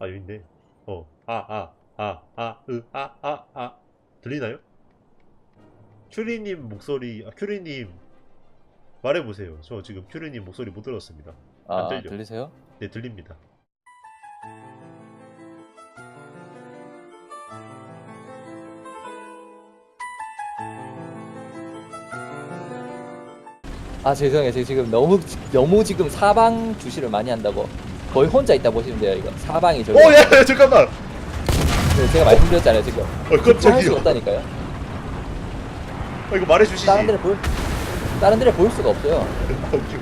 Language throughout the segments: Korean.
아 여기 있네. 어. 아, 아, 아, 아, 으, 아, 아, 아. 들리나요? 큐리님 목소리, 아, 큐리님 말해보세요. 저 지금 큐리님 목소리 못 들었습니다. 안아 들려. 들리세요? 네, 들립니다. 아 죄송해요 제가 지금 너무 너무 지금 사방 주시를 많이 한다고 거의 혼자 있다 보시면 돼요 이거 사방이 저기 오, 야, 야, 잠깐만! 네, 제가 말씀드렸잖아요 지금 어, 할 깜짝이야. 없다니까요 어, 이거 말해주시지. 다른 데를 볼 다른 데를 볼 수가 없어요 아, 오케이, 오케이.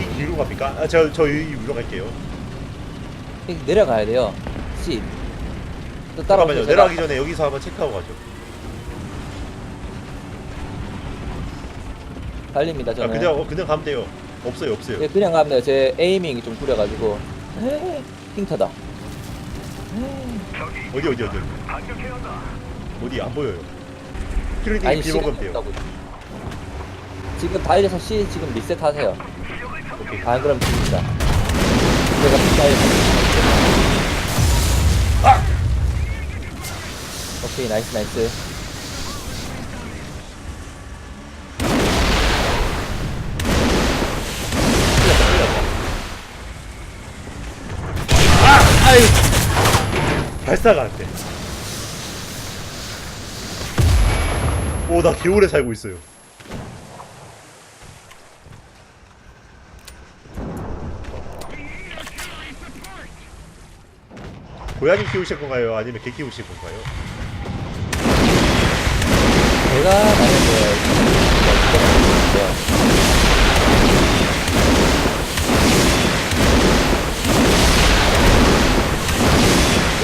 이 길로 갑니까? 아, 저, 저이 위로 갈게요. 이렇게 내려가야 돼요 또 잠깐만요. 내려가기 전에 여기서 한번 체크하고 가죠. 달립니다 아, 저는 그냥, 어, 그냥 가면 돼요. 없어요, 없어요. 네, 그냥 가면 돼요 제 에이밍이 좀 구려가지고 핑터다 어디, 어디, 어디. 어디, 안 보여요. 큐리님 아니 비 시간 먹으면 돼요. 없다고 지금 달려서 C 지금 리셋하세요 오케이. 안 그럼 죽습니다 제가 달려서 아! 오케이 나이스 나이스 발사가 안 돼. 오, 나 겨울에 살고 있어요. 고양이 키우실 건가요? 아니면 개 키우실 건가요? 제가 만약에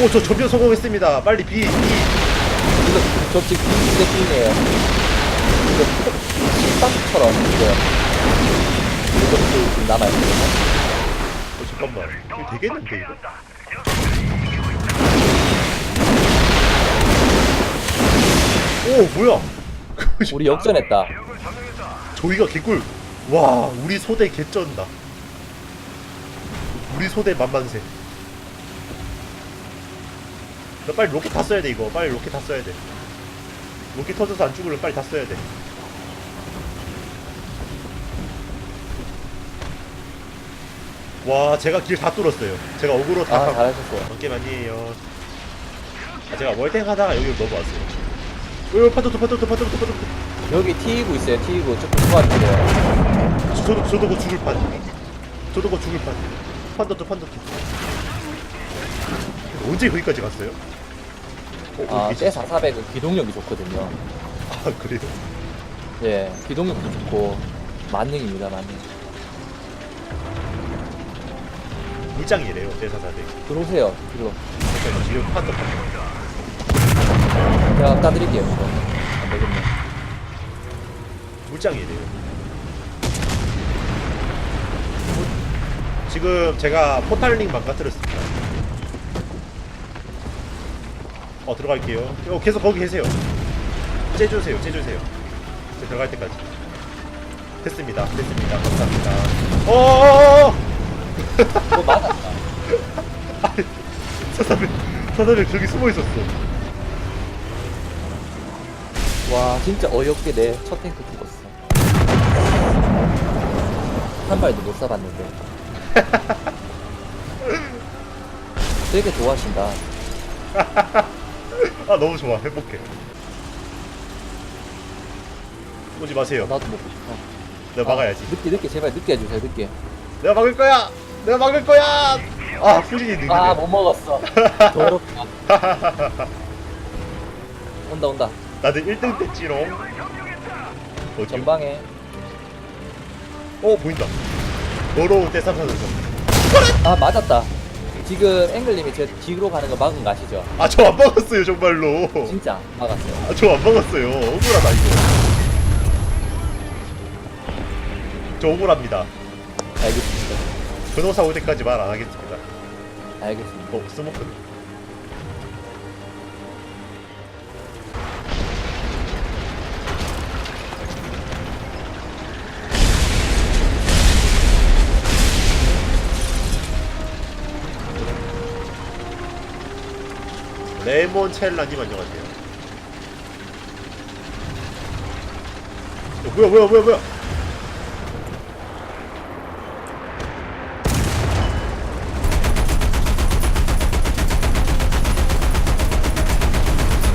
오, 저 전면 성공했습니다. 빨리 비, 비. 이거 저 지금 비슷해 중이에요 이거 식빵처럼 이거 이것도 지금 남아 있거든요 어, 잠깐만. 이거 되겠는데, 이거? 오, 뭐야? 우리 역전했다 조이가 개꿀. 와, 우리 소대 개쩐다. 우리 소대 만만세. 나 빨리 로켓 다 써야 돼 이거. 빨리 로켓 다 써야 돼. 로켓 터져서 안 죽으려 빨리 다 써야 돼. 와, 제가 길 다 뚫었어요. 제가 어그로 다 아. 잘하셨어요 게임 아니에요. 아, 제가 월탱 하다가 여기로 넘어왔어요. 으, 파도트, 파도트, 파도트, 파도트. 여기 T2구 있어요 T2구 조금 도와주세요 저도 저도 곧 죽을 판. 저도 곧 죽을 판. 판더트 판더트. 언제 거기까지 갔어요? 어, 아, 어, 제 4400은 기동력이 좋거든요. 아 그래요? 예, 기동력도 좋고 만능입니다, 만능. 물장이래요 대사사대. 들어오세요, 뒤로. 그래서 지금 판더. 제가 따드릴게요, 이거. 안 되겠네. 물장이래요. 지금 제가 포탈링 망가뜨렸습니다. 어 들어갈게요. 어, 계속 거기 계세요. 째주세요, 째주세요. 제 들어갈 때까지. 됐습니다, 됐습니다. 감사합니다. 어어어어! 어, 맞았다. 사사백, 사사백 저기 숨어 있었어. 와, 진짜 어이없게 내 첫 탱크 죽었어. 한 발도 못 쏴봤는데. 되게 좋아하신다. 아 너무 좋아, 행복해. 오지 마세요. 나도 먹고 싶어. 내가 막아야지. 아, 늦게, 늦게, 제발 늦게 해주세요, 늦게. 내가 막을 거야. 내가 막을 거야. 아 후진이 느리네. 아, 못 먹었어. 더럽다. 온다, 온다. 나는 1등 됐지롱. 어디? 전방에. 어 보인다. 더러운 떼삼사면서. 아 맞았다 지금 앵글님이 제 뒤로 가는 거 막은 거 아시죠? 아 저 안 막았어요 정말로. 진짜 막았어요 아 저 안 막았어요. 억울하다 이거. 저 억울합니다. 알겠습니다 변호사 올 때까지 말 안 하겠습니다. 알겠습니다 어 스모크. 레몬첼라님 안녕하세요. 어, 뭐야 뭐야 뭐야 뭐야?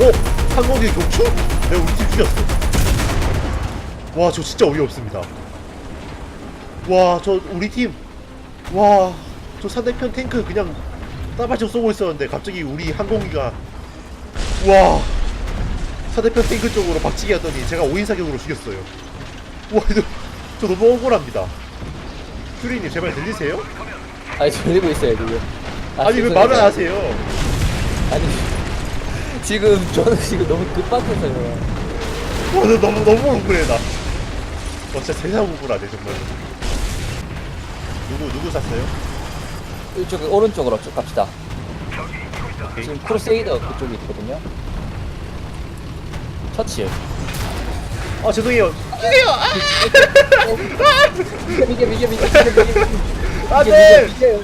어? 항공기 경추? 내가 우리 팀 죽였어. 와, 저 진짜 어이없습니다. 와, 저 우리 팀. 와, 저 상대편 탱크 그냥 따발총 쏘고 있었는데 갑자기 우리 항공기가 와 상대편 탱크 쪽으로 박치기 하더니 제가 5인 사격으로 죽였어요. 와, 저, 저 너무 억울합니다. 큐리님 제발 들리세요? 아니 들리고 있어요 지금. 아, 아니 왜 죄송해요. 말을 안 하세요? 아니 지금 저는 지금 너무 급박해서요. 와, 나 너무 너무 억울해 나. 와, 진짜 세상 억울하네 정말. 누구 누구 샀어요? 이쪽 오른쪽으로 쭉 갑시다. 오케이. 지금 크루세이더 그쪽에 있거든요. 처치. 아 죄송해요. 비켜 비켜 비켜 비켜 비켜 비켜. 안 돼! 비켜, 비켜.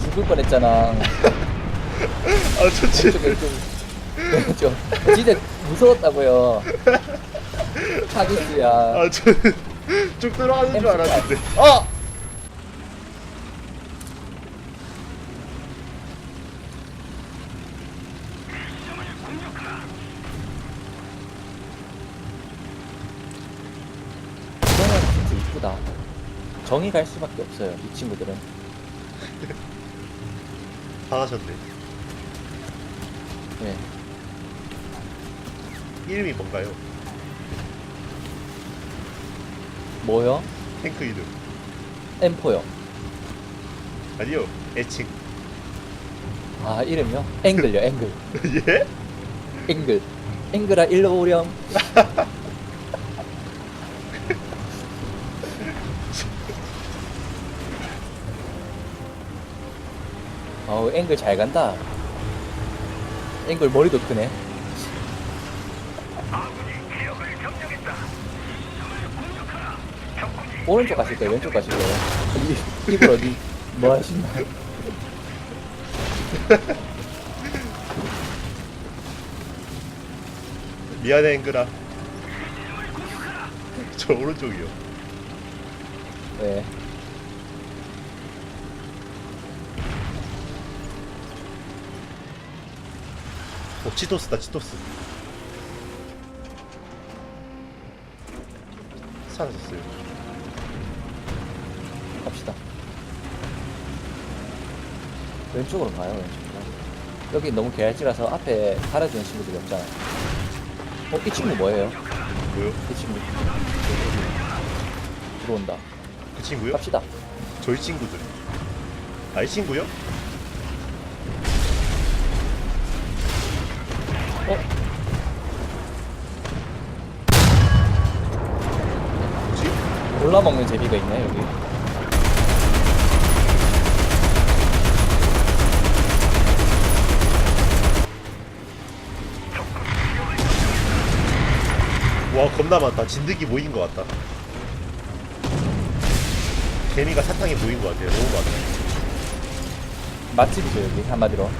죽을 뻔했잖아. 아 좋지. 왼쪽 왼쪽 왼쪽. 진짜 무서웠다고요. 타기스야. 아저쭉 들어가는 줄 알았는데. 아! 정이 갈 수밖에 없어요. 이 친구들은. 당하셨네. 네. 이름이 뭔가요? 뭐요? 탱크 이름. M4요. 아니요. 애칭. 아 이름요? 앵글요. 앵글. 예? 앵글. 앵글아 일로 오렴. 앵글 잘 간다. 앵글 머리도 크네. 오른쪽 가실 거예요? 왼쪽 가실 거예요? 이- 이걸 어디 뭐 하시나? 미안해 앵글아. 저 오른쪽이요. 네. 치토스다 치토스. 사라졌어요. 갑시다. 왼쪽으로 가요, 왼쪽으로. 여기 너무 개알지라서 앞에 달아주는 친구들이 없잖아. 어, 이 친구 뭐예요? 뭐요? 이 친구. 들어온다. 그 친구요? 갑시다. 저희 친구들. 아이 친구요? 골라먹는 재미가 있네, 여기. 와 겁나 많다. 진드기 모인 것 같다. 개미가 사탕에 모인 것 같아요. 너무 많아. 맛집이죠, 여기, 한마디로.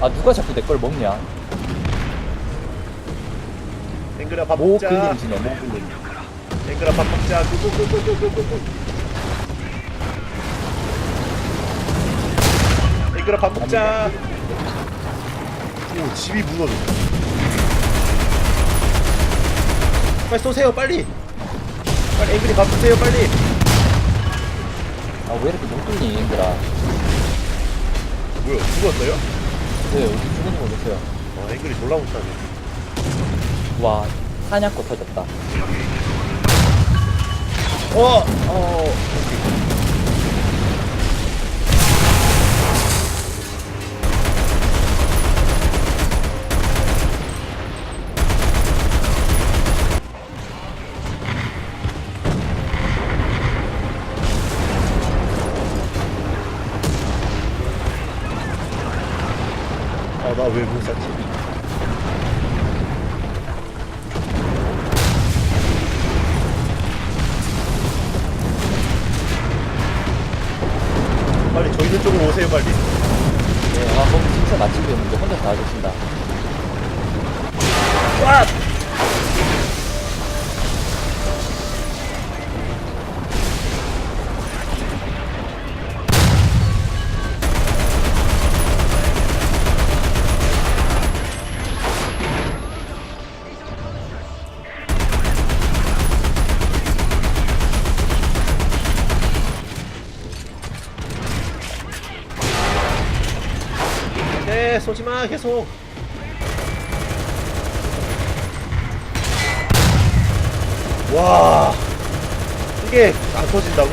아, 누가 자꾸 내 걸 먹냐? 앵글아 밥모 먹자. 글림지네, 모 글림. 앵글아 밥 먹자. 꾹꾹꾹꾹꾹꾹. 앵글아 밥 먹자. 오 집이 무너졌다. 빨리 쏘세요 빨리. 빨리 앵글이 밥 주세요 빨리. 아, 왜 이렇게 못 뚫니, 얘들아. 뭐야 죽었어요? 네, 어디 죽은지 모르겠어요. 와 앵글이 졸라 못하네. 와, 사냥고 터졌다. 어. 어. 아나 쏘지마 계속. 와. 이게 안 터진다고?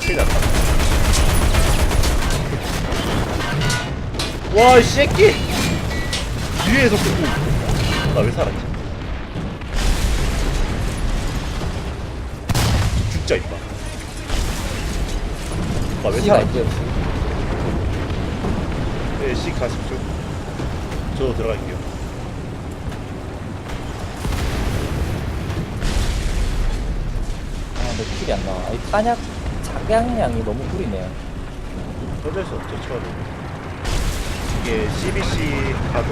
큰일 났다. 와이 새끼! 뒤에서 끄고 나왜 살았지? 나왜 시가 살았지? 있죠. 네, 씨 가십시오. 저 들어갈게요. 아, 근데 킬이 안 나와. 이 탄약 작양량이 너무 구리네요. 어쩔 수 없죠, 처음에. 이게 CBC 가도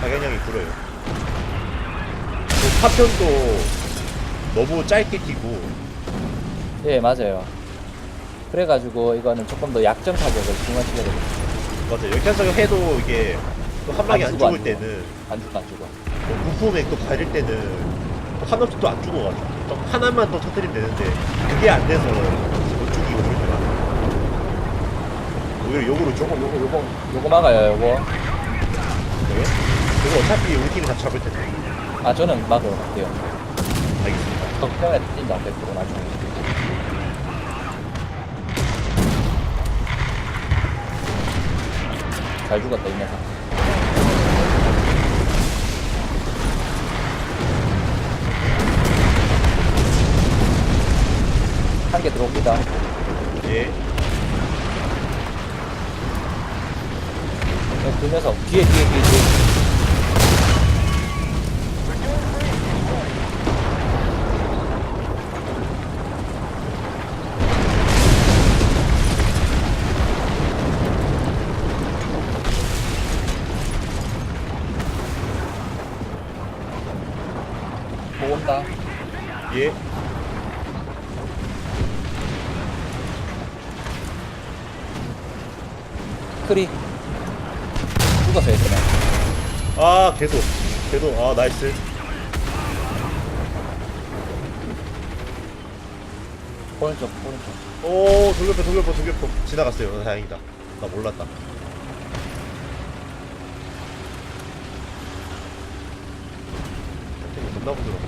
자견량이 불어요. 그 파편도 너무 짧게 끼고, 예, 맞아요. 그래가지고 이거는 조금 더 약점 타격을 중화시켜야 되겠다. 맞아요. 역전사격 해도 이게 또 한 방에 안 죽어, 죽을 죽어. 때는, 안 죽어, 안 죽어. 뭐 부품에 또 가릴 때는 한 명씩 또안 죽어가지고, 또 하나만 더 터뜨리면 되는데, 그게 안 돼서 못 죽이고 그럴 때가 오히려 욕으로 요거, 조금 요거, 요거, 요거 막아요, 요거. 네? 그거 어차피 우리 팀이 다 잡을 텐데. 아, 저는 막으러 갈게요. 알겠습니다. 걱정에 뛴다, 100% 나중에. 잘 죽었다, 이 녀석. 한 개 들어옵니다. 예. 네, 그 녀석, 뒤에, 뒤에, 뒤에, 뒤에. 뭐 온다. 예. 크리. 죽었어요, 그냥. 아, 궤도. 궤도. 아, 나이스. 오른쪽, 오른쪽. 오, 돌격포, 돌격포, 돌격포. 지나갔어요. 어, 다행이다. 나 몰랐다. 템이 겁나 부드러워.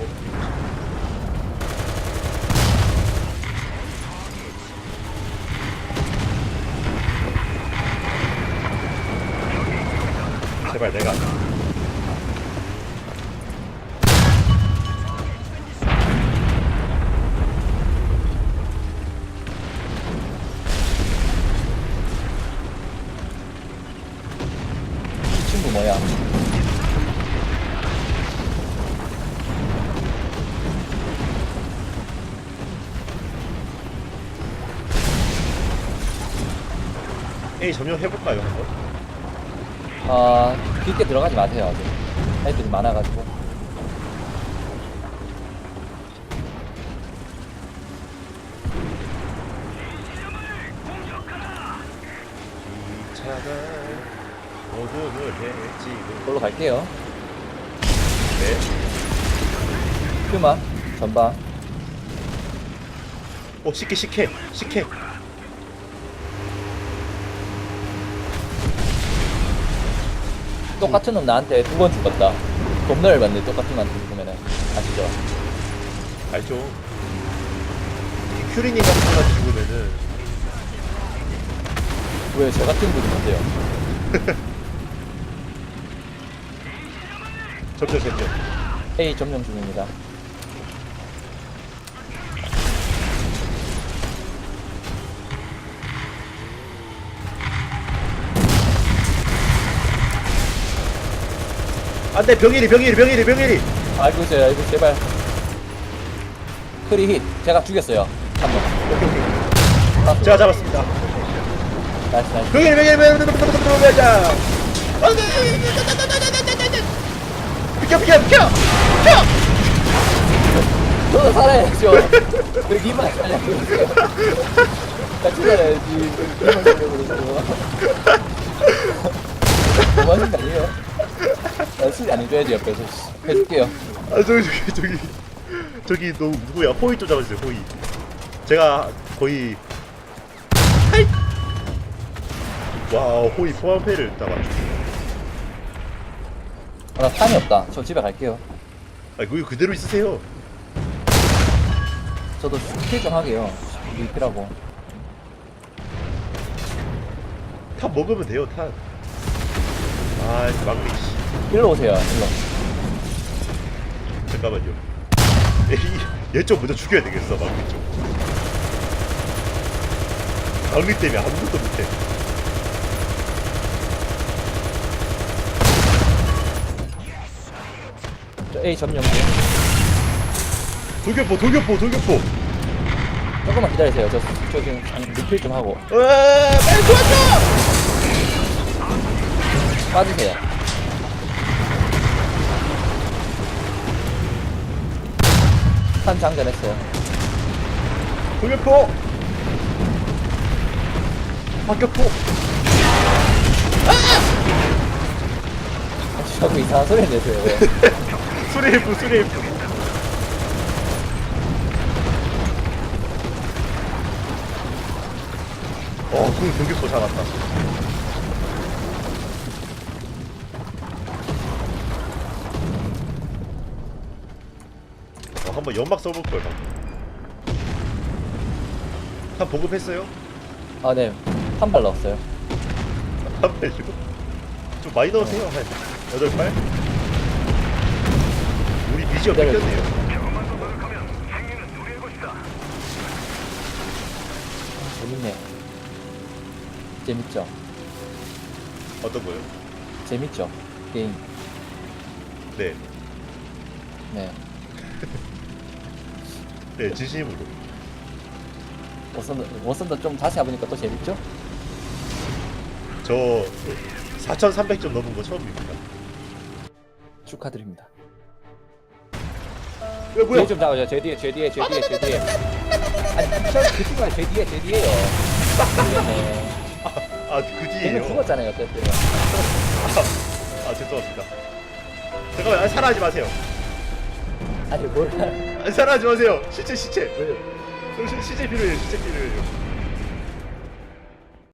어? 제발 내가. A 점령 해볼까요, 한번? 아, 깊게 들어가지 마세요, 아직. 애들이 많아가지고. 이 차가 어둠을 헤치고 그걸로 갈게요. 네. 퓨마, 전방. 어, 식혜, 식혜, 식혜. 똑같은 놈 나한테 두 번 죽었다. 겁나 열받네, 똑같은 놈한테 죽으면은. 아시죠? 알죠? 이 큐리님 같은 거나 죽으면은 왜 저 같은 분이 못해요? 점점 점점 A 점령 중입니다. 안돼 병일이 병일이 병일이 병일이 아이고, 제, 아이고, 제발. 크리 힛. 제가 죽였어요. 한 번. 오케이 오케이 제가 잡았습니다 나이스, 나이스. 병일 병일 병일 병자 비켜 비켜 비켜 비켜 저도 살아야죠. 그러세요? 같이 살아야지. 니만 살려고 그러세요. 뭐 하는 거 아니에요? 나 술이 안 해줘야지, 옆에서. 해줄게요. 아 저기 저기 저기 저기 너 누구야 호이 좀 잡아주세요 호이 제가 거의 하이 와 호이 포함패를 잡아주고 아, 나 탄이 없다. 저 집에 갈게요. 아 그거 그대로 있으세요 저도 스킬 좀 하게요. 리필하고. 탄 먹으면 돼요 탄아 막리 씨 일로 오세요, 일로. 잠깐만요 얘좀 먼저 죽여야 되겠어 막리 좀 막리 때문에 아무것도 못해 저 A 점령. 돌격포 돌격포 돌격포 조금만 기다리세요. 저, 저 지금 리필 좀 하고. 으아 빨리 도와줘 빠지세요. 탄 장전했어요. 돌격포 박격포 아, 자꾸 이상한 소리 내세요. 왜? 수레프 수레프 어, 그 돌격포 잡았다. 한번 연막 써볼 걸. 한 보급했어요? 아, 네. 한 발 넣었어요. 한 발이고? 좀 많이 넣으세요. 한 여덟 발? 우리 미지어 기다려. 뺏겼네요. 재밌네. 재밌죠? 어떤 거요? 재밌죠? 게임. 네, 네. 네 진심으로. 워선더, 워선더 좀 자세히 해보니까 또 재밌죠? 저 4,300점 넘은 거 처음입니다. 축하드립니다. 왜 뒤에 좀 잡아줘. 제 뒤에, 제 뒤에, 제 뒤에, 제 뒤에. 아니, 저그 친구가 제 뒤에, 제 뒤에요. 아, 그 걔는 뒤에요. 죽었잖아요, 어쨌든. 아, 죄송합니다. 잠깐만, 아, 살아하지 마세요. 아니, 뭘. 아, 살아하지 마세요. 시체, 시체. 저 시, 시체 필요해요, 시체 필요해요.